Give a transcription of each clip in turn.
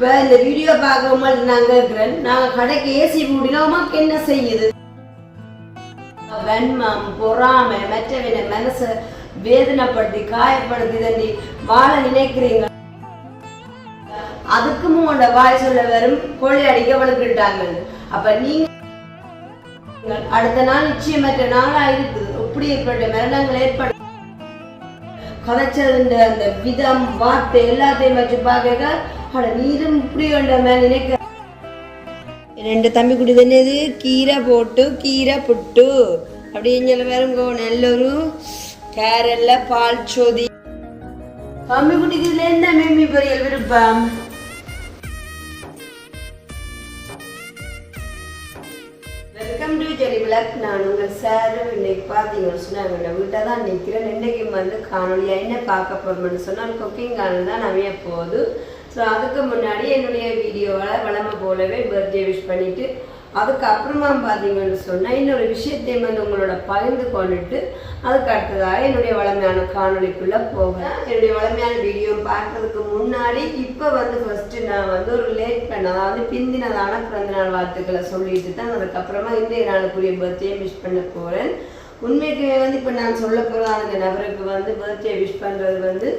இப்ப இந்த வீடியோ பார்க்காம நாங்க இருக்கிறேன் நாங்க கடைக்கு ஏசி மூடினா என்ன செய்யுது? வெண்மம் பொறாமை மற்றவன மனச வேதனைப்படுத்தி காயப்படுத்தி தண்டி வாழ நினைக்கிறீங்க. அதுக்கும் உங்களோட வாய் சொல்ல வரும் கோழி அடிக்க வளர்க்கிட்டாங்க அப்ப நீங்க அடுத்த நாள் நிச்சயமற்ற நாளா இருக்குது. இப்படி ஏற்பட்ட மரணங்கள் ஏற்பட கதைச்சதுன்ற அந்த விதம் வார்த்தை எல்லாத்தையும் வச்சு பார்க்க அட நீரும் இப்படி வேண்டாம நினைக்க ரெண்டு தம்பி குடி தண்ணது கீரை போட்டு கீரை புட்டு. அப்படின்னு சொல்ல வேறுங்கோ நல்லொரு கேரல்ல பால் சோதி. தம்பி குடிக்கிறதுல என்ன மேமி பொரியல் விருப்பம்? புதுச்சேரி டு நான் உங்கள் சார் இன்னைக்கு பார்த்தீங்கன்னு சொன்னால் எங்களோட வீட்டை தான் நிற்கிறேன் இன்றைக்கு வந்து காணொலியாக என்ன பார்க்க போகிறோம்னு சொன்னால் குக்கிங் காலம் தான் நிறைய போகுது. ஸோ அதுக்கு முன்னாடி என்னுடைய வீடியோவில் வளமை போலவே பர்த்டே விஷ் பண்ணிவிட்டு அதுக்கப்புறமா பார்த்தீங்கன்னு சொன்னால் இன்னொரு விஷயத்தை வந்து உங்களோட பகிர்ந்து கொண்டுட்டு அதுக்கு அடுத்ததாக என்னுடைய வளமையான காணொலிக்குள்ளே போவேன். என்னுடைய வளமையான வீடியோ பார்க்கறதுக்கு முன்னாடி இப்போ வந்து ஃபஸ்ட்டு நான் வந்து ஒரு லேட் பண்ண அதாவது பிந்தினதான பிறந்த நாள் வாழ்த்துக்களை சொல்லிட்டு தான் அதுக்கப்புறமா இன்றைய நாளுக்குரிய பர்த்டே விஷ் பண்ண போகிறேன் உண்மைக்கு வந்து இப்போ நான் சொல்ல போகிற அந்த நபருக்கு வந்து பர்த்டே விஷ் பண்ணுறது வந்து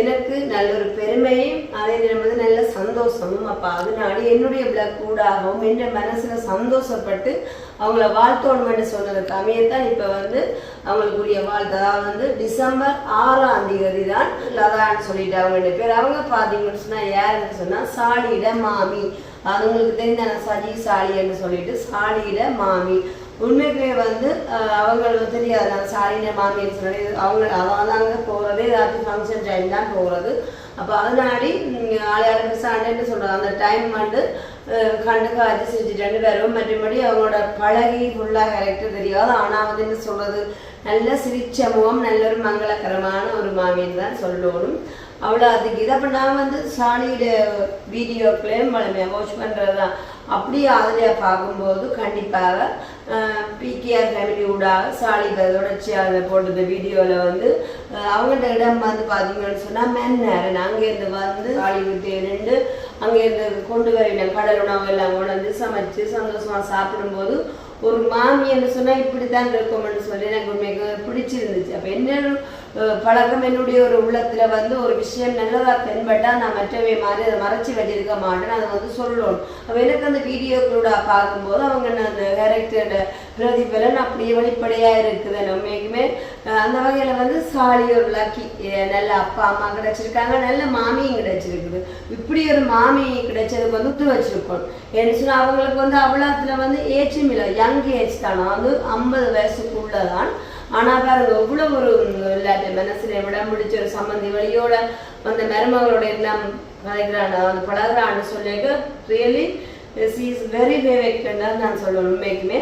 எனக்கு நல்ல ஒரு பெருமையும் அதே நேரம் வந்து நல்ல சந்தோஷமும். அப்போ அதனால என்னுடைய பிளக் கூடாகவும் என்ற மனசில் சந்தோஷப்பட்டு அவங்கள வாழ்த்தோணுமென்று சொன்னதுக்கு அமையத்தான் இப்போ வந்து அவங்களுக்குரிய வாழ்த்து. அதாவது வந்து டிசம்பர் ஆறாம் தேதி தான் லதான்னு சொல்லிட்டு அவங்க பேர். அவங்க பார்த்தீங்கன்னு சொன்னால் யாருன்னு சொன்னால் சாலியிட மாமி. அது உங்களுக்கு தெரிஞ்ச சஜி சாலின்னு சொல்லிட்டு சாலியிட மாமி. உண்மைக்குமே வந்து அவங்களுக்கு தெரியாது. நான் சாரின மாமின்னு சொல்லி அவங்க அவங்க அங்கே போகிறது ஏதாச்சும் ஃபங்க்ஷன் டைம் தான் போகிறது அப்போ அதனாடி ஆளையாளர் சாண்டேன்னு சொல்கிறாங்க அந்த டைம் வந்து கண்டு காய்ச்சி சிரிச்சுட்டு வரும் மற்றபடி அவங்களோட பழகி ஃபுல்லாக கேரக்டர் தெரியாது. ஆனால் வந்து என்ன சொல்கிறது நல்ல சிரிச்ச முகம் நல்ல ஒரு மங்களகரமான ஒரு மாமின்னு தான் சொல்லணும். அவ்வளோ அதுக்கு இதை அப்போ நான் வந்து சாணியோட வீடியோக்களையும் வளமையாக வாட்ச் பண்ணுறது தான் அப்படியே அதில் பார்க்கும்போது கண்டிப்பாக பிகேஆர் ஃபேமிலி ஊடாக சாலி தொடர்ச்சியாக போட்டது வீடியோவில் வந்து அஹ், அவங்கள்ட்ட இடம் வந்து பார்த்தீங்கன்னு சொன்னால் மென்னேரன் அங்கேருந்து வந்து சாலி ரெண்டு நின்று அங்கேருந்து கொண்டு வரணும் கடல் உணவு எல்லாம் கொண்டு வந்து சமைச்சு சந்தோஷமாக சாப்பிடும்போது ஒரு மாமி என்று சொன்னால் இப்படி தான் இருக்கும்னு சொல்லி எனக்கு உண்மைக்கு பிடிச்சிருந்துச்சு. அப்போ என்ன பழக்கம் என்னுடைய ஒரு உள்ளத்துல வந்து ஒரு விஷயம் நல்லதா தென்பட்டா நான் மற்றவை மாதிரி அதை மறைச்சி வச்சிருக்க மாட்டேன். அதை வந்து சொல்லணும். அப்போ எனக்கு அந்த வீடியோக்களோட பார்க்கும்போது அவங்க அந்த கேரக்டரோட பிரதிபலன் அப்படியே வெளிப்படையா இருக்குது. நம்மைக்குமே அந்த வகையில வந்து சாலி ஒரு லக்கி நல்ல அப்பா அம்மா கிடைச்சிருக்காங்க. நல்ல மாமியும் கிடைச்சிருக்குது. இப்படி ஒரு மாமி கிடைச்சதுக்கு வந்து விட்டு வச்சிருக்கோம். ஏன்னு சொன்னால் அவங்களுக்கு வந்து அவ்வளோத்துல வந்து ஏஜும் இல்லை. யங் ஏஜ் தானே. வந்து ஐம்பது வயசுக்குள்ள தான் ஆனா பாருங்க எவ்வளவு ஒரு இல்லாட்ட மனசுல விட முடிச்ச ஒரு சம்மந்தி வழியோட அந்த மருமகளோட எல்லாம் கதைக்கிறான் அந்த பழகிறான்னு சொல்லிட்டு ரியலி இஸ் வெரி ஃபேவரட்னு நான் சொல்லுவேன் உண்மைக்குமே.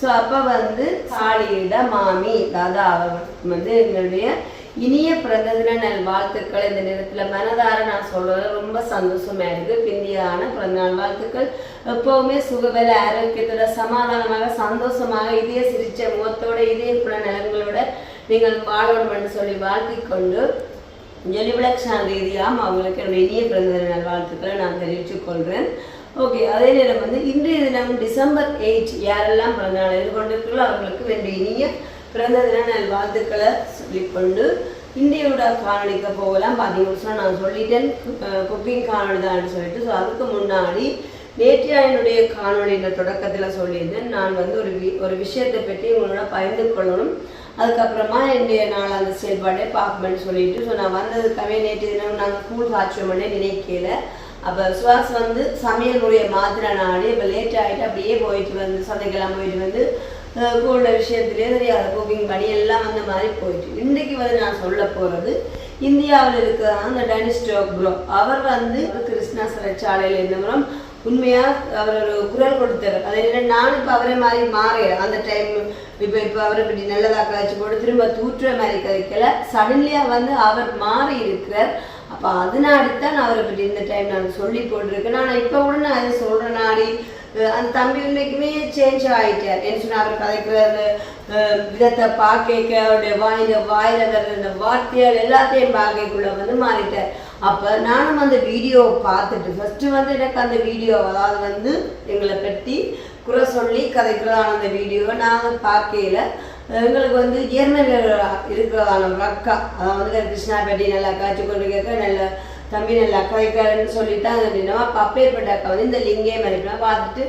ஸோ அப்போ வந்து சாலியிட மாமி தாதா அவர் வந்து எங்களுடைய இனிய பிறந்ததின நல் வாழ்த்துக்கள். இந்த நேரத்தில் மனதார நான் சொல்றது ரொம்ப சந்தோஷமா இருக்கு. பிந்தியான பிறந்தநாள் வாழ்த்துக்கள். எப்பவுமே சுகபல ஆரோக்கியத்தோட சமாதானமாக சந்தோஷமாக இதய சிரிச்ச முகத்தோட இதய புல நலங்களோட நீங்கள் வாழணும்னு சொல்லி வாழ்த்தி கொண்டு ஜொலிவிளக்ஷான் ரீதியாக அவங்களுக்கு என்னுடைய இனிய பிறந்த நல் வாழ்த்துக்களை நான் தெரிவித்துக் கொள்கிறேன். ஓகே அதே நேரம் வந்து இன்றைய தினம் டிசம்பர் எயிட் யாரெல்லாம் பிறந்தநாள் எதிர்கொண்டிருக்கிறோம் அவர்களுக்கு என்னுடைய இனிய பிறந்த தின நல் வாழ்த்துக்களை சொல்லிக்கொண்டு இந்தியோட காணொலிக்க போகலாம். பார்த்தீங்கன்னா நான் சொல்லிட்டேன். குக்கிங் காணொலி தான் சொல்லிட்டு. ஸோ அதுக்கு முன்னாடி நேற்று என்னுடைய காணொலியின் தொடக்கத்தில் சொல்லியிருந்தேன். நான் வந்து ஒரு வி ஒரு விஷயத்தை பற்றி உங்களோட பகிர்ந்து கொள்ளணும். அதுக்கப்புறமா என்னுடைய நாள் அந்த செயல்பாடே பார்க்கணும்னு சொல்லிட்டு. ஸோ நான் வந்ததுக்காகவே நேற்று தினம் நாங்கள் கூழ் காய்ச்சோம்னே நினைக்கல. அப்போ சுவாஸ் வந்து சமையல் முறையை மாத்திர நாடு இப்போ லேட் ஆகிட்டு அப்படியே போயிட்டு வந்து சந்தைக்கெல்லாம் போயிட்டு வந்து கூட விஷயத்திலே தெரியாத குக்கிங் பண்ணி எல்லாம் அந்த மாதிரி போயிட்டு. இன்றைக்கு வந்து நான் சொல்ல போகிறது இந்தியாவில் இருக்கிற அந்த டனிஸ்டோ ப்ரோ அவர் வந்து கிருஷ்ணா சிறைச்சாலையில் இருந்தவரும் உண்மையாக அவர் ஒரு குரல் கொடுத்தார். அதை என்ன நானும் இப்போ அவரை மாதிரி மாறேன் அந்த டைம் இப்போ இப்போ அவரை பற்றி நல்லதாக கழிச்சு போட்டு திரும்ப தூற்றுற மாதிரி கதைக்கல. சடன்லியாக வந்து அவர் மாறி இருக்கிறார். அப்போ அதனாடி தான் நான் அவரை பற்றி இந்த டைம் நான் சொல்லி போட்டிருக்கேன். நான் இப்போ கூட நான் அதை சொல்கிறேன் அந்த தம்பி இன்னைக்குமே சேஞ்ச் ஆகிட்டார் என்ன சொன்னால் அவர் கதைக்கிற விதத்தை பார்க்க அவருடைய வாயில வாயில வர்ற அந்த வார்த்தைகள் எல்லாத்தையும் பார்க்கக்குள்ள வந்து மாறிட்டார். அப்போ நானும் அந்த வீடியோவை பார்த்துட்டு ஃபஸ்ட்டு வந்து எனக்கு அந்த வீடியோ அதாவது வந்து எங்களை பற்றி குறை சொல்லி கதைக்கிறதான அந்த வீடியோவை நான் பார்க்கையில் எங்களுக்கு வந்து ஜெர்மனியில் இருக்கிறதான ஒரு அக்கா அதாவது கிருஷ்ணா பெட்டி நல்லா காய்ச்சி கொண்டு கேட்க நல்ல தம்பி நல்லா கதைக்காரன்னு சொல்லிட்டு அந்த அப்போ அப்பேற்பட்ட அக்கா வந்து இந்த லிங்கே மாதிரி பார்த்துட்டு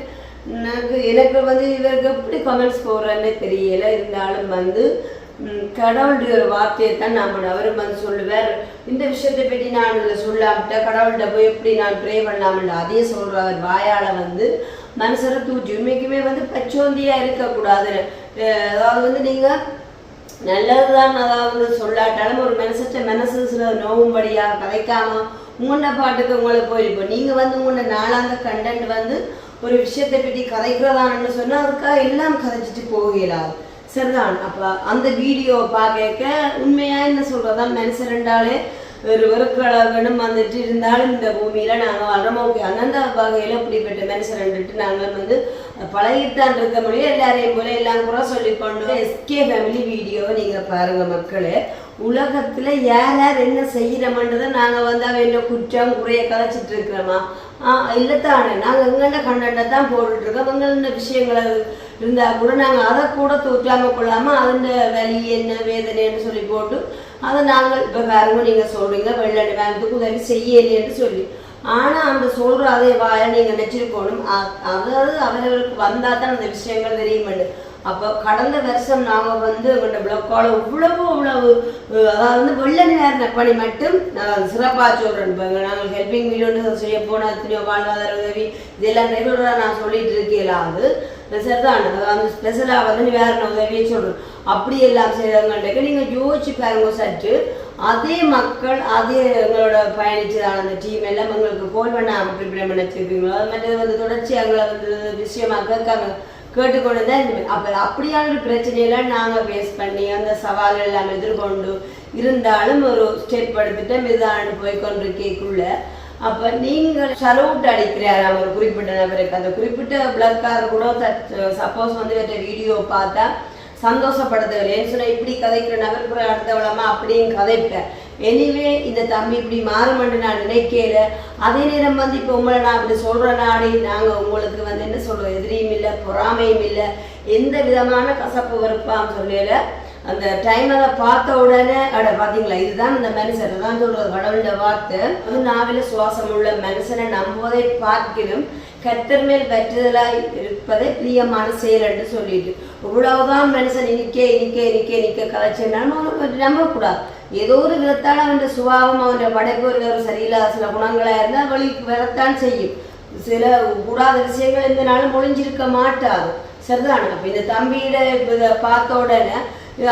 எனக்கு எனக்கு வந்து இவருக்கு எப்படி கமெண்ட்ஸ் போடுறேன்னு தெரியல. இருந்தாலும் வந்து ம், கடவுளுடைய ஒரு வார்த்தையை தான் நான் அவரும் வந்து சொல்லுவார். இந்த விஷயத்தை பற்றி நான் இதில் சொல்லாமட்ட கடவுள்கிட்ட போய் எப்படி நான் ப்ரே பண்ணாமல்ல அதையே சொல்கிறார் வாயால் வந்து மனசரை தூச்சி உண்மைக்குமே வந்து பச்சோந்தியாக இருக்கக்கூடாது. அதாவது வந்து நீங்கள் நல்லதுதான் அதாவது சொல்லாட்டாலும் ஒரு மனசற்ற மனசு சில நோவும்படியாக கதைக்காம உங்களோட பாட்டுக்கு உங்களை போயிருப்போம் நீங்கள் வந்து உங்களோட நாளாந்த கண்டென்ட் வந்து ஒரு விஷயத்தை பற்றி கதைக்கிறதான்னு சொன்னால் அதுக்காக எல்லாம் கதைச்சிட்டு போகலாம் சரிதான். அப்போ அந்த வீடியோவை பார்க்க உண்மையாக என்ன சொல்றதா மனுஷன் ரெண்டாலே ஒரு வெறுக்கழகனும் வந்துட்டு இருந்தாலும் இந்த பூமியில நாங்க வர்றோம் ஓகே அந்தந்த வகையில இப்படிப்பட்ட மனுஷன் ரெண்டுட்டு நாங்கள் வந்து பழகித்தான் இருக்க முடியும். எல்லாரையும் போல எல்லாம் கூட சொல்லி கொண்டு எஸ்கே ஃபேமிலி வீடியோவை நீங்க பாருங்க மக்களே. உலகத்துல யார் யார் என்ன செய்கிறோமன்றதை நாங்க வந்து அவ என்ன குற்றம் குறைய கதைச்சிட்டு இருக்கிறோமா? இல்லத்தானே. நாங்கள் எங்கெண்ட கண்டண்ட தான் போட்டுட்ருக்கோம் இருக்கோம் விஷயங்கள் இருந்தால் கூட நாங்கள் அதை கூட தூற்றாமல் கொள்ளாமல் அதன் வலி என்ன வேதனைன்னு சொல்லி போட்டு அதை நாங்கள் இப்போ பாருங்க நீங்கள் சொல்கிறீங்க வெள்ளடி வாங்கத்துக்கு உதவி செய்யலைன்னு சொல்லி. ஆனால் அந்த சொல்கிற அதே வாயை நீங்கள் நெச்சிருக்கணும் அ- அதாவது அவரவருக்கு வந்தால் தான் அந்த விஷயங்கள் தெரியுமென்னு அப்போ கடந்த வருஷம் நாங்கள் வந்து எங்கள்கிட்ட பிளக்கால் இவ்வளவு இவ்வளவு அதாவது வந்து வெள்ள நேர பணி மட்டும் நான் சிறப்பாக சொல்கிறேன் இப்போ நாங்கள் ஹெல்பிங் வீடியோன்னு செய்ய போன எத்தனையோ வாழ்வாதார உதவி இதெல்லாம் ரெகுலராக நான் சொல்லிட்டு இருக்கலாவது சரிதான் அதாவது ஸ்பெஷலாக வந்து வேற உதவியை சொல்கிறோம் அப்படி எல்லாம் செய்யறவங்கள்ட்ட நீங்கள் யோசிச்சு பாருங்க சற்று. அதே மக்கள் அதே எங்களோட பயணிச்சதான அந்த டீம் எல்லாம் எங்களுக்கு கோல் பண்ண ப்ரிப்பேர் பண்ண வச்சுருக்கீங்களோ? அது மாதிரி வந்து தொடர்ச்சி எங்களை வந்து விஷயமா கேட்காங்க கேட்டுக்கொண்டு தான் அப்போ அப்படியான ஒரு பிரச்சனையெல்லாம் நாங்கள் ஃபேஸ் பண்ணி அந்த சவால்கள் எல்லாம் எதிர்கொண்டு இருந்தாலும் ஒரு ஸ்டெப் எடுத்துட்டு மெதாண்டு போய் கொண்டிருக்கேக்குள்ள அப்போ நீங்கள் சலவுட் அடிக்கிறாராம் ஒரு குறிப்பிட்ட நபருக்கு? அந்த குறிப்பிட்ட பிளக்கார் கூட சப்போஸ் வந்து இவற்றை வீடியோ பார்த்தா சந்தோஷப்படுத்தவில்லை. ஏன்னு சொன்னா இப்படி கதைக்கிற நபர் கூட அடுத்தவளமா அப்படியும் கதைப்பேன். எனிவே இந்த தம்பி இப்படி மாறுமண்டு நான் நினைக்கல. அதே நேரம் வந்து இப்போ உங்களை நான் இப்படி சொல்கிறேன் நாடி நாங்கள் உங்களுக்கு வந்து என்ன சொல்றோம் எதிரியும் இல்லை பொறாமையும் இல்லை எந்த விதமான கசப்பு வெறுப்பான்னு சொல்லலை. அந்த டைம் அதை பார்த்த உடனே அட பாத்தீங்களா? இதுதான் இந்த மனுஷன். தான் சொல்றது கடவுளோட வார்த்தை. வந்து நாவில சுவாசம் உள்ள மனுஷனை நம்புவதை பார்க்கிறோம் கத்தர் மேல் பற்றுதலாய் இருப்பதை பிரியமான செயல் என்று சொல்லிட்டு இவ்வளவுதான் மனுஷன் இனிக்க இனிக்க இனிக்க இனிக்க கலைச்சிருந்தாலும் அவன் நம்பக்கூடாது. ஏதோ ஒரு விதத்தால் அவன் சுபாவம் அவன் படைப்பு ஒரு சரியில்லாத சில குணங்களா இருந்தால் வழி வரத்தான் செய்யும். சில கூடாத விஷயங்கள் எந்த நாளும் ஒளிஞ்சிருக்க மாட்டாது. சரிதான்? அப்ப இந்த தம்பியிட இதை பார்த்த உடனே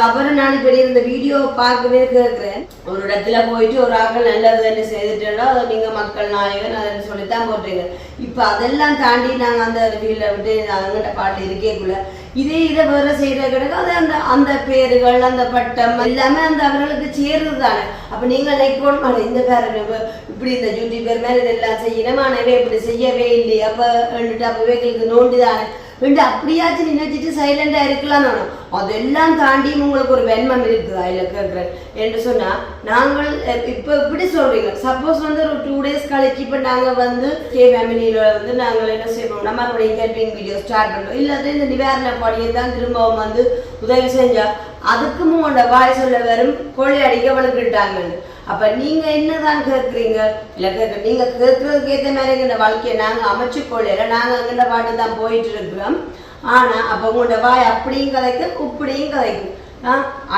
அப்புறம் நான் இப்படி இந்த வீடியோ பார்க்கவே இருக்கிறேன் ஒரு இடத்துல போயிட்டு ஒரு ஆக்கள் நல்லது என்ன செய்துட்டோம்னா அதை நீங்க மக்கள் நாயகன் அதை சொல்லித்தான் போட்டீங்க. இப்ப அதெல்லாம் தாண்டி நாங்க அந்த ஃபீல்ட விட்டு அங்கிட்ட பாட்டு இருக்கேக்குள்ள. இதே இதை வேற செய்யற கிடக்கு. அது அந்த அந்த பேர்கள் அந்த பட்டம் எல்லாமே அந்த அவர்களுக்கு சேர்றது தானே அப்ப நீங்க லைக் போட இந்த பேர் இப்படி இந்த ஜூட்டி பேர் மேல இதெல்லாம் செய்யணும். ஆனவே இப்படி செய்யவே இல்லையே. அப்ப ரெண்டுட்டு அப்ப வேகளுக்கு நோண்டி தானே ரெண்டு அப்படியாச்சும் நினைச்சிட்டு சைலண்டா இருக்கலாம் நானும் அதெல்லாம் தாண்டி உங்களுக்கு ஒரு வெண்மம் இருக்குது இல்ல கேட்கிறேன் என்று சொன்னா நாங்கள் இப்போ இப்ப இப்படி சொல்றீங்க. சப்போஸ் வந்து ஒரு டூ டேஸ் கழிச்சு இப்ப நாங்க வந்து கே ஃபேமிலியில வந்து நாங்கள் என்ன செய்வோம்னா நம்ம நம்மளுடைய வீடியோ ஸ்டார்ட் பண்ணுவோம் இல்லாத இந்த நிவாரண பாடியை தான் திரும்பவும் வந்து உதவி செஞ்சா அதுக்கும் உங்களோட வாய் சொல்ல வரும் கோழி அடிக்க வளர்க்கிட்டாங்க அப்ப நீங்க என்னதான் கேட்குறீங்க? இல்ல கேட்க நீங்க கேட்கறதுக்கு ஏத்த மாதிரி இந்த வாழ்க்கையை நாங்க அமைச்சு கொள்ளையில நாங்க அங்கிட்ட பாட்டு தான் போயிட்டு இருக்கிறோம். ஆனா அப்ப உங்களோட வாய் அப்படியும் கதைக்கும் இப்படியும் கதைக்கும்.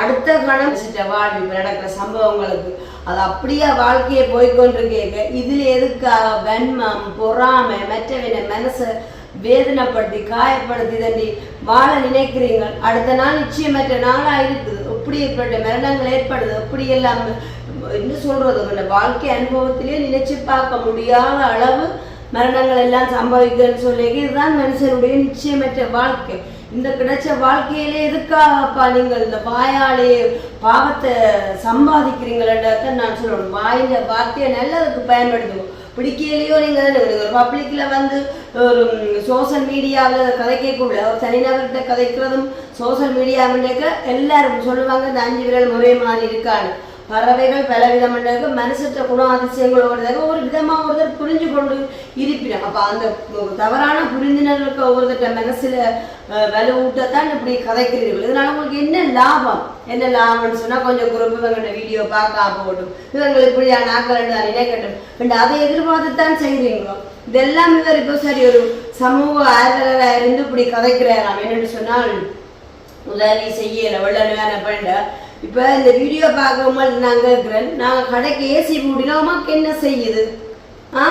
அடுத்த கணம் சிட்ட வாழ்வு நடக்கிற சம்பவங்களுக்கு அது அப்படியே வாழ்க்கையை போய்கொண்டிருக்கேங்க இதுல எதுக்காக வன்மம் பொறாமை மற்றவின மனசை வேதனைப்படுத்தி காயப்படுத்தி தண்டி வாழ நினைக்கிறீங்க அடுத்த நாள் நிச்சயமற்ற நாளாக இருக்குது எப்படி ஏற்பட்ட மரணங்கள் ஏற்படுது? எப்படி எல்லாம் என்ன சொல்றது. அந்த வாழ்க்கை அனுபவத்திலே நினைச்சு பார்க்க முடியாத அளவு மரணங்கள் எல்லாம் சம்பவிக்குதுன்னு சொல்லி இதுதான் மனுஷனுடைய நிச்சயமற்ற வாழ்க்கை. இந்த கிடைச்ச வாழ்க்கையிலே எதுக்காகப்பா நீங்கள் இந்த வாயாலே பாவத்தை சம்பாதிக்கிறீங்களா நான் சொல்லணும். வாயில வார்த்தையை நல்லதுக்கு பயன்படுத்துவோம். பிடிக்கலையோ நீங்க தானே ஒரு பப்ளிக்ல வந்து ஒரு சோஷியல் மீடியாவில் கதைக்கக்குள்ள ஒரு தனிநபர்கிட்ட கதைக்கிறதும் சோஷியல் மீடியாவுன்னாக்க எல்லாரும் சொல்லுவாங்க இந்த அஞ்சு விரல் முறை மாதிரி இருக்கான்னு. பறவைகள் பல விதமண்டது மனுஷற்ற குணம் அதிசயங்களோட ஒரு விதமா ஒருத்தர் புரிஞ்சு கொண்டு இருப்பிடும். அப்ப அந்த தவறான புரிந்தினர்களுக்கு ஒவ்வொருத்தர் மனசுல அஹ், வலு ஊட்டத்தான் இப்படி கதைக்கிறீர்கள். இதனால உங்களுக்கு என்ன லாபம்? என்ன லாபம்னு சொன்னா கொஞ்சம் குரூப் இவங்க வீடியோ பார்க்க ஆகட்டும் இவங்க இப்படியா நாக்கள் நான் நினைக்கட்டும் அதை எதிர்பார்த்து தான் செய்கிறீங்களோ? இதெல்லாம் இவர் இப்போ சரி ஒரு சமூக ஆதரவாக இருந்து இப்படி கதைக்கிறாராம். என்னன்னு சொன்னால் உதவி செய்யல வெள்ளன பண்ண இப்போ இந்த வீடியோ பார்க்கும்போது நாங்கள் கேட்குறேன் நாங்கள் கடைக்கு ஏசி பூட்டினா உமாக்கு என்ன செய்யுது? ஆ?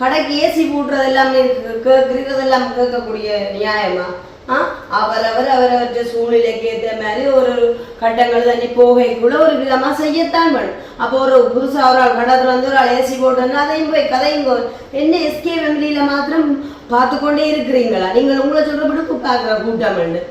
கடைக்கு ஏசி பூட்டுறதெல்லாம் கேட்குறதெல்லாம் கேட்கக்கூடிய நியாயமா? ஆ? அவரவர் அவரவற்ற சூழ்நிலைக்கு ஏற்ற மாதிரி ஒரு கட்டங்கள் தண்ணி போகைக்குள்ள ஒரு விதமாக செய்யத்தான் வேணும். அப்போ ஒரு புதுசாக ஒரு ஆள் கடத்துல வந்து ஒரு ஆள் ஏசி போட்டோன்னா அதையும் போய் கதையும் என்ன எஸ்கே வங்கியில் மாத்திரம் பார்த்து கொண்டே இருக்கிறீங்களா? நீங்கள் உங்களை சொல்றபடி பார்க்குற கூட்டம் ஆ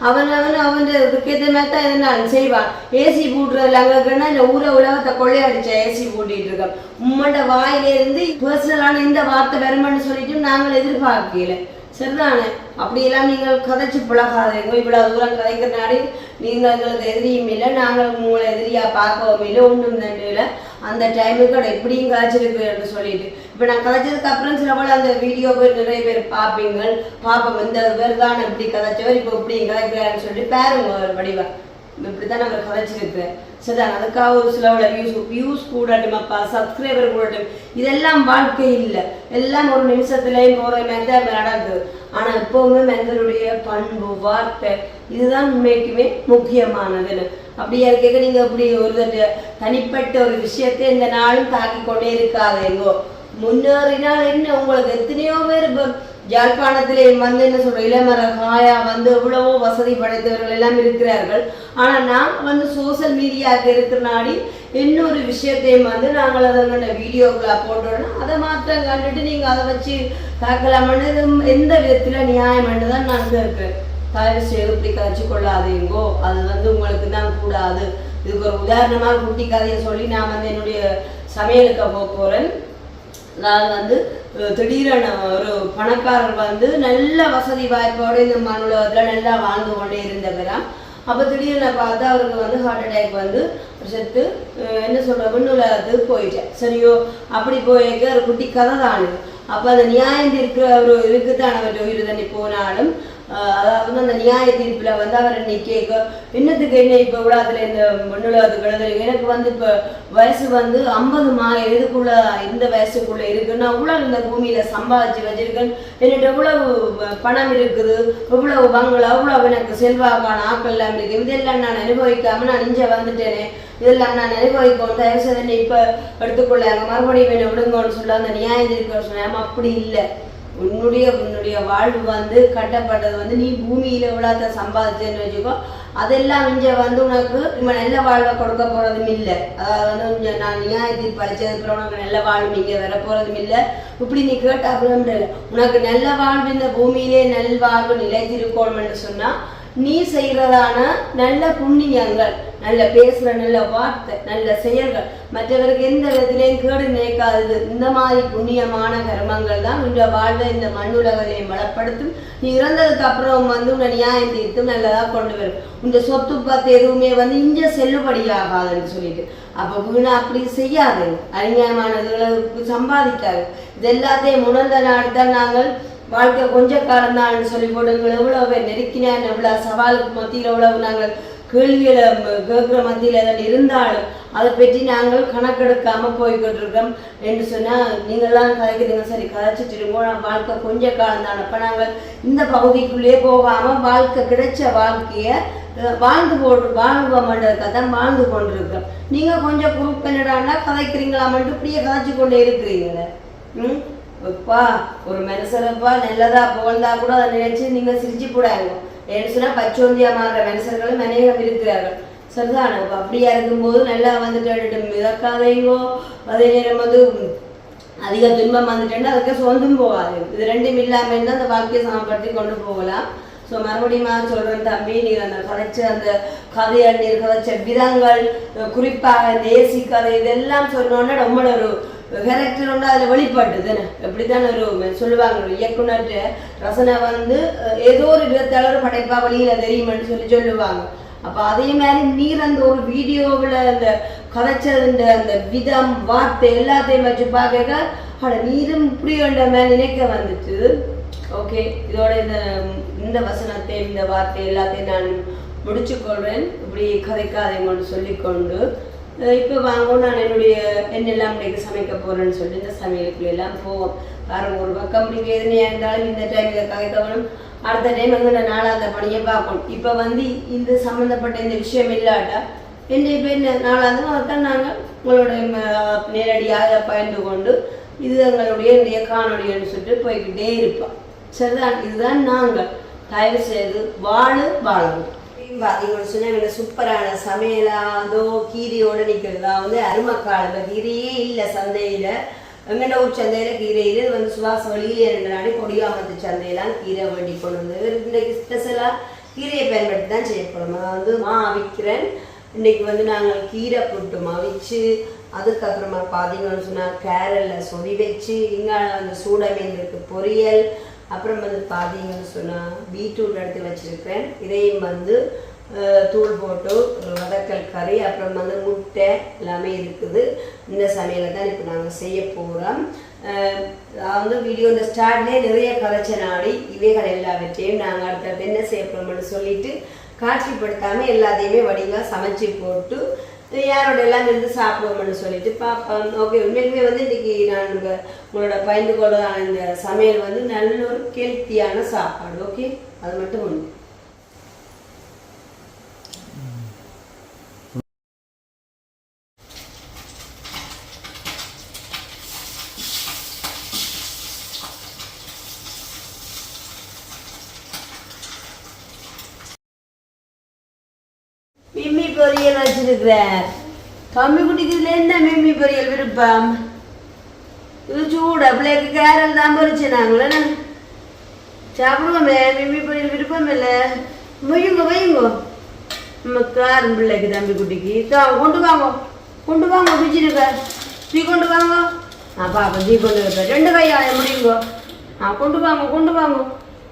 அவன் அவன் அவன் இதுக்கேற்ற மாதிரி தான் செய்வான் ஏசி பூட்டுறதுல அங்கன்னா இந்த ஊரை உலகத்தை கொள்ளையடிச்ச ஏசி பூட்டிட்டு இருக்கோம் உம்மண்ட வாயிலிருந்து பர்சனலான இந்த வார்த்தை வருமானு சொல்லிட்டு நாங்கள் எதிர்பார்க்கல. சரிதானே? அப்படியெல்லாம் நீங்கள் கதைச்சு புழகாதீங்க இவ்வளவு தூரம் கதைக்கிறனாடி நீங்கள் எங்களுக்கு எதிரியும் இல்லை நாங்கள் உங்களை எதிரியா பார்க்கவும் இல்லை ஒன்றும் இல்லை அந்த டைமுக்கு அதை எப்படியும் கதைச்சிருக்கு என்று சொல்லிட்டு. இப்போ நான் கதைச்சதுக்கு அப்புறம் சில போல அந்த வீடியோ போய் நிறைய பேர் பார்ப்பீங்க பார்ப்போம் இந்த பேர் தான் இப்படி கதைச்சவர் இப்போ இப்படி கதைக்கிறாருன்னு சொல்லிட்டு பேருங்க ஒரு வடிவா இப்படித்தான் நம்ம கதைச்சிருக்கிறேன் சரிதான் அதுக்காக ஒரு சில வியூஸ் வியூஸ் கூடட்டுமாப்பா சப்ஸ்கிரைபர் கூடட்டும். இதெல்லாம் வாழ்க்கை இல்லை. எல்லாம் ஒரு நிமிஷத்துலேயும் போகிற மாதிரி தான் நடக்குது ஆனா எப்போவுமே மனிதனுடைய பண்பு வார்த்தை இதுதான் உண்மைக்குமே முக்கியமானதுன்னு. அப்படியா இருக்க நீங்க அப்படி ஒரு தனிப்பட்ட ஒரு விஷயத்தை இந்த நாளும் தாக்கி கொண்டே இருக்காதேங்கோ. முன்னேறினால் என்ன? உங்களுக்கு எத்தனையோ பேர் இப்போ யாழ்ப்பாணத்திலே வந்து என்ன சொல்ற? இளமர காயா வந்து எவ்வளவோ வசதி படைத்தவர்கள் எல்லாம் இருக்கிறார்கள். ஆனா நாங்க வந்து சோசியல் மீடியாவுக்கு இருக்கிறனாடி இன்னொரு விஷயத்தையும் வந்து நாங்கள் அதை வீடியோக்களை போட்டோம்னா அதை மாத்திரம் கண்டுட்டு நீங்க அதை வச்சு தாக்கலாமன்னு எந்த விதத்துல நியாயம்னு தான் நான் கேட்கிறேன் தயவு செய்து இப்படி கழிச்சு கொள்ளாதீங்கோ அது வந்து உங்களுக்கு தான் கூடாது. இதுக்கு ஒரு உதாரணமாக குட்டி கதையை சொல்லி நான் வந்து என்னுடைய சமையலுக்கு போக போறேன். அதாவது வந்து திடீரென ஒரு பணக்காரர் வந்து நல்ல வசதி வாய்ப்போடு இந்த மனுலகத்தில் நல்லா வாழ்ந்து கொண்டே இருந்தவராம் அப்போ திடீர்னு பார்த்தா அவருக்கு வந்து ஹார்ட் அட்டாக் வந்து செத்து என்ன சொல்கிற விண்ணுலகத்துக்கு போயிட்டேன். சரியோ அப்படி போயிருக்க ஒரு குட்டி கதை தான் அப்போ அந்த நியாயம் இருக்கிற ஒரு இருக்குதான் அவர் உயிர் தண்ணி போனாலும் அதாவது அந்த நியாய தீர்ப்புல வந்து அவர் இன்னைக்கு கேட்க என்னத்துக்கு என்ன இப்ப விழாத்துல இந்த மண்ணுலகத்துக்கு எழுதுறீங்க எனக்கு வந்து இப்ப வயசு வந்து ஐம்பது மா எதுக்குள்ள இந்த வயசுக்குள்ள நான் இவ்வளவு இந்த பூமியில சம்பாதிச்சு வச்சிருக்கேன். என்னிட்ட இவ்வளவு பணம் இருக்குது இவ்வளவு பங்களா இவ்வளவு எனக்கு செல்வாக்கான ஆக்கள் எல்லாம் இருக்கு. இதெல்லாம் நான் அனுபவிக்காம நான் இங்க வந்துட்டேனே. இதெல்லாம் நான் அனுபவிக்கணும். தயவு செய்து இப்போ இப்ப எடுத்துக்கொள்ளாங்க மறுபடியும் என்ன விடுங்கன்னு சொல்ல அந்த நியாய தீர்ப்பு சொன்னேன். அப்படி இல்லை. உன்னுடைய உன்னுடைய வாழ்வு வந்து கட்டப்பட்டது வந்து நீ பூமியில விழாத்த சம்பாதிச்சேன்னு வச்சுக்கோ அதெல்லாம் இங்க வந்து உனக்கு நம்ம நல்ல வாழ்வை கொடுக்க போறதும் இல்லை. அதாவது வந்து இங்க நான் நியாயத்தில் படிச்சதுக்கு உனக்கு நல்ல வாழ்வு இங்க வர போகிறதும் இல்லை. இப்படி நீ கேட்டா உனக்கு நல்ல வாழ்வு இந்த பூமியிலே நல் வாழ்வு நிலைத்திருக்கணும்னு சொன்னா நீ செய்யறதான நல்ல புண்ணியங்கள் நல்ல பேசுற நல்ல வார்த்தை நல்ல செயல்கள். மற்றவருக்கு எந்த விதத்திலையும் கேடு நினைக்காதது. இந்த மாதிரி புண்ணியமான கர்மங்கள் தான் உங்க வாழ்வை இந்த மண்ணுலகத்தை வளப்படுத்தும் நீ இறந்ததுக்கு அப்புறம் வந்து உன்னை நியாயம் தீர்த்து நல்லதா கொண்டு வரும். இந்த சொத்து பத்து எதுவுமே வந்து இங்க செல்லுபடியாகாதுன்னு சொல்லிட்டு. அப்ப வீணா அப்படி செய்யாது. அநியாயமானதுகளுக்கு சம்பாதிக்காது. இது எல்லாத்தையும் உணர்ந்த நாடு தான் நாங்கள் வாழ்க்கை கொஞ்ச காலம் தான் சொல்லி போடுங்கள் எவ்வளவு பேர் நெருக்கினான் எவ்வளவு சவாலுக்கு மத்தியில் எவ்வளவு நாங்கள் கேள்விகளை கேட்குற மத்தியில் எதாவது இருந்தாலும் அதை பற்றி நாங்கள் கணக்கெடுக்காம போய்கிட்டு இருக்கோம் என்று சொன்னால் நீங்கள்லாம் கதைக்கிறீங்க. சரி கதைச்சிட்டு இருக்கோம் நான் வாழ்க்கை கொஞ்ச காலம் தான் அப்போ நாங்கள் இந்த பகுதிக்குள்ளேயே போகாம வாழ்க்கை கிடைச்ச வாழ்க்கையை வாழ்ந்து போட்டு வாழ்வோம்ன்றதுக்காக தான் வாழ்ந்து கொண்டிருக்கோம் நீங்கள் கொஞ்சம் குறுக்கனடான்னா கதைக்கிறீங்களாமன்ட்டு இப்படியே கதைச்சு கொண்டே இருக்கிறீங்களே. ம்? அப்பா ஒரு மனுஷனப்பா நல்லதா புகழ்ந்தா கூட அதை நினைச்சு நீங்க சிரிச்சு போடாங்க ஏன்னு சொன்னா பச்சோந்தியா மாறுற மனுஷர்களும் அநேகம் இருக்கிறார்கள். சரிதான் அப்ப அப்படியா இருக்கும்போது நல்லா வந்துட்டு மிதக்காதைங்கோ அதே நேரம் வந்து அதிக துன்பம் வந்துட்டேன்னா அதுக்கு சொந்தும் போகாது. இது ரெண்டும் இல்லாம இருந்தா அந்த வாழ்க்கையை சமப்படுத்தி கொண்டு போகலாம். ஸோ மறுபடியும் நான் சொல்றேன் தம்பி நீங்க அந்த கதைச்ச அந்த கதைகள் நீர் கதைச்ச விதங்கள் குறிப்பாக தேசி கதை இதெல்லாம் சொன்னோன்னா ரொம்ப ஒரு கேரக்டர் ஒன்று அதில் வெளிப்பட்டுது எப்படித்தான் ஒரு சொல்லுவாங்க. ஒரு இயக்குனர் ரசனை வந்து ஏதோ ஒரு விதத்தாளர் ஒரு படைப்பா வழியில தெரியுமென்னு சொல்லி சொல்லுவாங்க. அப்ப அதே மாதிரி நீர் அந்த ஒரு வீடியோவில் அந்த கதைச்சதுன்ற அந்த விதம் வார்த்தை எல்லாத்தையும் வச்சு பார்க்க அட நீரும் இப்படி வேண்ட மாதிரி நினைக்க வந்துச்சு ஓகே இதோட இந்த இந்த வசனத்தை இந்த வார்த்தை எல்லாத்தையும் நான் முடிச்சு கொள்வேன் இப்படி கதைக்காதைங்கன்னு சொல்லிக்கொண்டு இப்போ வாங்கும் நான் என்னுடைய என்னெல்லாம் இன்றைக்கு சமைக்க போகிறேன்னு சொல்லிட்டு இந்த சமையலுக்குள்ள எல்லாம் போவோம். பாருங்க ஒரு பக்கம் நீங்கள் எதுனையாக இருந்தாலும் இந்த டைமில் கவனம். அடுத்த டைம் வந்து நான் நாளாந்த பணியை பார்க்கணும். இப்போ வந்து இந்த சம்மந்தப்பட்ட இந்த விஷயம் இல்லாட்டா என்னை இப்போ என்ன நாளாந்தம் நாங்கள் உங்களோட நேரடியாக பகிர்ந்து கொண்டு இது எங்களுடைய இன்றைய காணொலின்னு சொல்லிட்டு போய்கிட்டே இருப்போம். சரிதான்? இதுதான் நாங்கள். தயவு செய்து வாழு வாழணும் பார்த்தீங்கன்னு சொன்னா சூப்பரான சமையலா அதோ கீரையோட நிற்கிறதா வந்து அருமக்கால கீரையே இல்லை சந்தையில். எங்கண்ட ஒரு சந்தையில் கீரை இது வந்து சுவாச வெளியே ரெண்டு நாளை கொடியாமத்து சந்தையெல்லாம் கீரை வேண்டி கொண்டு வந்து இன்றைக்கு ஸ்பெஷலாக கீரையை பயன்படுத்தி தான் செய்யப்படும் அதாவது வந்து மா அவிக்கிறேன் இன்னைக்கு வந்து நாங்கள் கீரை புட்டு அவிச்சு அதுக்கப்புறமா பார்த்தீங்கன்னு சொன்னால் கேரளில் சொல்லி வச்சு இங்கால வந்து சூடமீனுக்கு பொரியல் அப்புறம் வந்து பார்த்தீங்கன்னு சொன்னால் பீட்ரூட் எடுத்து வச்சுருக்கேன் இதையும் வந்து தூள் போட்டு வதக்கல் கறி அப்புறம் வந்து முட்டை எல்லாமே இருக்குது. இந்த சமையலை தான் இப்போ நாங்கள் செய்ய போகிறோம் நான் வந்து வீடியோ இந்த ஸ்டார்ட்லேயே நிறைய கலைச்ச நாடி இவைகள் எல்லாவற்றையும் நாங்கள் அடுத்த என்ன செய்ய போகிறோம்னு சொல்லிட்டு காட்சிப்படுத்தாமல் எல்லாத்தையுமே வடிவாக சமைச்சு போட்டு யாரோட எல்லாம் இருந்து சாப்பிடுவோம்னு சொல்லிட்டு பார்ப்போம் ஓகே உண்மையிலுமே வந்து இன்னைக்கு நான் உங்களோட பயந்து கொள்ளதான இந்த சமையல் வந்து நல்ல ஒரு கெல்த்தியான சாப்பாடு ஓகே அது மட்டும் ஒன்று பொரியல் வச்சிருக்கிறேன் கம்மி குட்டிக்கு என்ன மிம்மி பொரியல் விருப்பம்? இது சூட பிள்ளைக்கு கேரல் தான் பொரிச்சினாங்களே சாப்பிடுவோமே மிம்மி பொரியல் விருப்பம் இல்லை. வையுங்க வையுங்க நம்ம காரம் பிள்ளைக்கு தம்பி குட்டிக்கு தா கொண்டு வாங்க. கொண்டு வாங்க பிடிச்சிருக்க தீ கொண்டு வாங்க. ஆ பாப்பா தீ கொண்டு வைப்பேன் ரெண்டு கையால முடியுங்கோ. ஆ கொண்டு வாங்க கொண்டு வாங்க.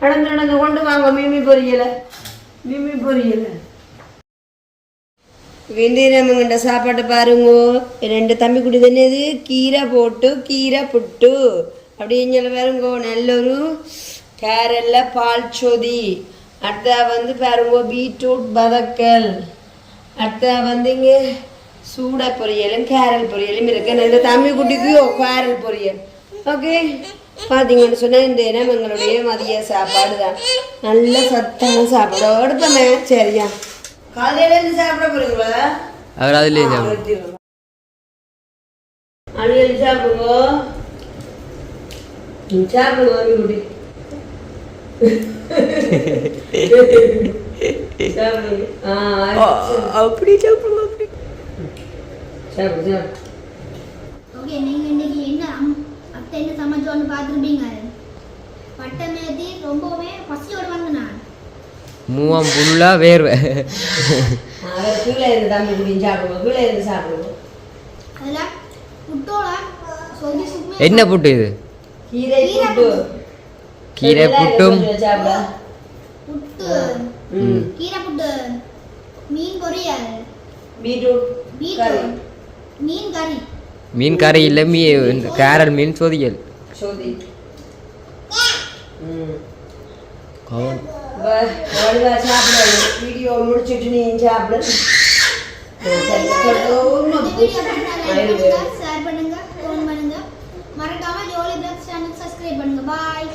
நடந்து நடந்து கொண்டு வாங்க மிம்மி பொரியலை. மிம்மி பொரியலை. வெந்தயரமங்கண்ட சாப்பாட்டை பாருங்க. ரெண்டு தம்பி குடி தண்ணது கீரை போட்டு கீரை புட்டு. அப்படின்னு சொல்லி பாருங்க நல்லொரு கேரல்ல பால் சொதி. அடுத்தா வந்து பாருங்க பீட்ரூட் பதக்கல் அடுத்தா வந்து இங்கே சூட பொரியலும் கேரல் பொரியலும் இருக்கு. இந்த தம்பி குட்டிக்கு கேரல் பொரியல். ஓகே? பார்த்தீங்கன்னு சொன்னால் இந்த இனம் எங்களுடைய மதிய சாப்பாடு தான் நல்ல சத்தான சாப்பாடு எடுப்போமே சரியா? காலையில இருந்து சாப்பிட போறீங்களா? அவர் அதுலேயே சாப்பிடும் அணியல் சாப்பிடுங்க. ம், சாப்பிடுங்க அம்மி குட்டி சாப்பிடுங்க ஆ ஆயிடுச்சு. அப்படி சாப்பிடுங்க அப்படி. சாப்பிடு சாப்பிடு. ஓகே நீங்கள் இன்னைக்கு என்ன அத்தை என்ன சமைச்சோன்னு பார்த்துருப்பீங்க? பட்டை மேத்தி ரொம்பவுமே பசியோடு வந்து நான். மூவாம் ஃபுல்லாக வேர்வை. அவர் கீழே இருந்து தம்பி குடியும் சாப்பிடுவோம். கீழே இருந்து சாப்பிடுவோம். என்ன புட்டு இது? கீரை கீரை புட்டு. கீரை புட்டும். கீரை புட்டு. மீன் பொரியல் பீட்ரூட் மீன் கறி. மீன் கறி இல்லை மீ கேரல் மீன் சொதியல். சோதி. ம். கவுன் வடிவா சாப்பிடு வீடியோ முடிச்சுட்டு நீ சாப்பிடு சரி, சரி, இந்த ஒண்ணும் வீடியோ பிடிச்சா லைக் ஆயிடுது. பண்ணுங்க ஷேர் பண்ணுங்க கமெண்ட் பண்ணுங்க மறக்காம ஜோலி பிளாக் சேனல் சப்ஸ்கிரைப் பண்ணுங்க பாய்